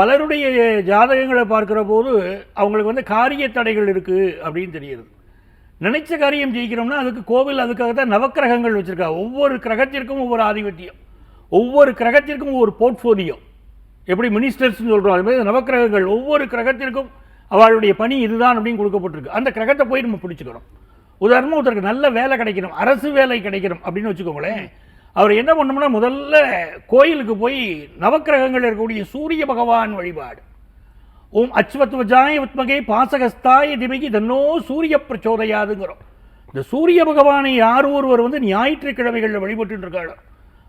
பலருடைய ஜாதகங்களை பார்க்கிற போது அவங்களுக்கு வந்து காரிய தடைகள் இருக்குது அப்படின்னு தெரியுது. நினைச்ச காரியம் ஜெயிக்கிறோம்னா அதுக்கு கோவில் அதுக்காக தான் நவக்கிரகங்கள் வச்சுருக்கா. ஒவ்வொரு கிரகத்திற்கும் ஒவ்வொரு ஆதிபத்தியம். ஒவ்வொரு கிரகத்திற்கும் ஒவ்வொரு போர்ட்ஃபோலியோ. எப்படி மினிஸ்டர்ஸ்னு சொல்கிறோம் அது மாதிரி நவக்கிரகங்கள் ஒவ்வொரு கிரகத்திற்கும் அவளுடைய பணி இதுதான் அப்படின்னு கொடுக்கப்பட்டிருக்கு. அந்த கிரகத்தை போய் நம்ம பிடிச்சிக்கிறோம். உதாரணமாக ஒருத்தருக்கு நல்ல வேலை கிடைக்கணும். அரசு வேலை கிடைக்கணும் அப்படின்னு வச்சுக்கோங்களேன். அவர் என்ன பண்ணோம்னா முதல்ல கோயிலுக்கு போய் நவக்கிரகங்கள் இருக்கக்கூடிய சூரிய பகவான் வழிபாடு. ஓம் அச்வத்வஜாய உத்மகே பாசகஸ்தாய திமிகி தன்னோ சூரிய பிரச்சோதையாதுங்கிறோம். இந்த சூரிய பகவானை யார் ஒருவர் வந்து ஞாயிற்றுக்கிழமைகளில் வழிபட்டு இருக்காளோ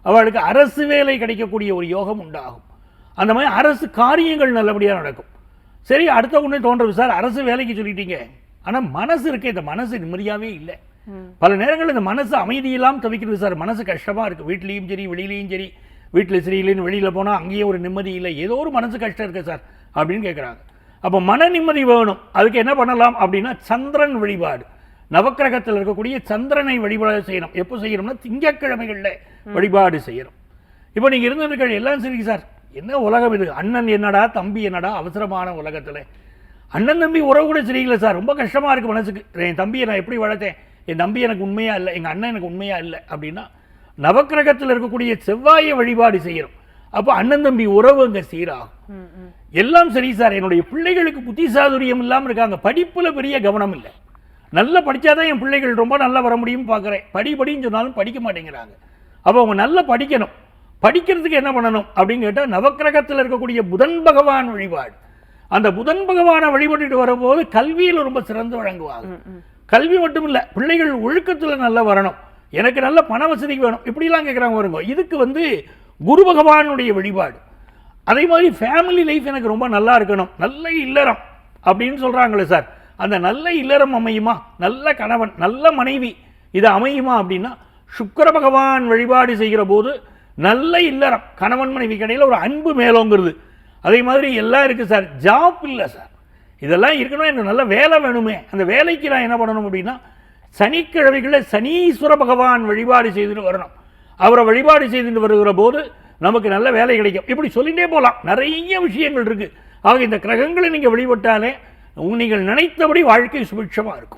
அவளுக்கு அரசு வேலை கிடைக்கக்கூடிய ஒரு யோகம் உண்டாகும். அந்த மாதிரி அரசு காரியங்கள் நல்லபடியாக நடக்கும். சரி அடுத்த ஒன்று தோன்றது சார் அரசு வேலைக்கு சொல்லிட்டீங்க. ஆனால் மனசு இருக்கே இந்த மனசு நிம்மதியாகவே இல்லை. பல நேரங்களில் இந்த மனசு அமைதியெல்லாம் தவிக்கிறது சார். மனசு கஷ்டமாக இருக்குது வீட்லேயும் சரி வெளியிலையும் சரி. வீட்டில் சரியில்லைன்னு வெளியில் போனால் அங்கேயும் ஒரு நிம்மதி இல்லை. ஏதோ ஒரு மனசு கஷ்டம் இருக்குது சார் அப்படின்னு கேட்குறாங்க அப்போ மன நிம்மதி வேணும். அதுக்கு என்ன பண்ணலாம் அப்படின்னா சந்திரன் வழிபாடு. நவக்கிரகத்தில் இருக்கக்கூடிய சந்திரனை வழிபாடு செய்யணும். எப்போ செய்யணும்னா திங்கட்கிழமைகளில் வழிபாடு செய்யணும். இப்போ நீங்கள் இருந்திருக்க எல்லாம் சரி சார். என்ன உலகம் இது? அண்ணன் என்னடா தம்பி என்னடா அவசரமான உலகத்தில். அண்ணன் தம்பி உறவு கூட சரியில்லை சார். ரொம்ப கஷ்டமாக இருக்குது மனசுக்கு. என் தம்பியை நான் எப்படி வளர்த்தேன்? என் தம்பி எனக்கு உண்மையாக இல்லை எங்கள் அண்ணன் எனக்கு உண்மையாக இல்லை அப்படின்னா நவக்கிரகத்தில் இருக்கக்கூடிய செவ்வாயை வழிபாடு செய்யணும். அப்போ அண்ணன் தம்பி உறவு அங்கே சீராகும். எல்லாம் சரி சார் என்னுடைய பிள்ளைகளுக்கு புத்தி சாதுரியம் இல்லாமல் இருக்காங்க. படிப்பில் பெரிய கவனம் இல்லை. நல்லா படித்தாதான் என் பிள்ளைகள் ரொம்ப நல்லா வர முடியும்னு பார்க்குறேன் படி படின்னு சொன்னாலும் படிக்க மாட்டேங்கிறாங்க. அப்போ அவங்க நல்லா படிக்கணும். படிக்கிறதுக்கு என்ன பண்ணணும் அப்படின்னு கேட்டால் நவக்கிரகத்தில் இருக்கக்கூடிய புதன் பகவான் வழிபாடு. அந்த புதன் பகவானை வழிபட்டுட்டு வரும்போது கல்வியில் ரொம்ப சிறந்து வழங்குவாங்க கல்வி மட்டும் இல்லை பிள்ளைகள் ஒழுக்கத்தில் நல்லா வரணும். எனக்கு நல்ல பண வசதி வேணும். இப்படிலாம் கேட்குறாங்க வருங்க இதுக்கு வந்து குரு பகவானுடைய வழிபாடு. அதே மாதிரி ஃபேமிலி லைஃப் எனக்கு ரொம்ப நல்லா இருக்கணும். நல்ல இல்லறம் அப்படின்னு சொல்கிறாங்களே சார். அந்த நல்ல இல்லறம் அமையுமா? நல்ல கணவன் நல்ல மனைவி இது அமையுமா அப்படின்னா சுக்கர பகவான் வழிபாடு செய்கிற போது நல்ல இல்லறம் கணவன் மனைவி கடையில் ஒரு அன்பு மேலோங்கிறது. அதே மாதிரி எல்லாம் இருக்குது சார். ஜாப் இல்லை சார். இதெல்லாம் இருக்கணும் எனக்கு நல்ல வேலை வேணுமே. அந்த வேலைக்கு நான் என்ன பண்ணணும் அப்படின்னா சனிக்கிழமைகளில் சனீஸ்வர பகவான் வழிபாடு செய்துட்டு வரணும். அவரை வழிபாடு செய்துட்டு வருகிற போது நமக்கு நல்ல வேலை கிடைக்கும். இப்படி சொல்லிகிட்டே போகலாம். நிறைய விஷயங்கள் இருக்குது ஆக இந்த கிரகங்களை நீங்கள் வழிபட்டாலே நீங்கள் நினைத்தபடி வாழ்க்கை சுபிட்சமாக இருக்கும்.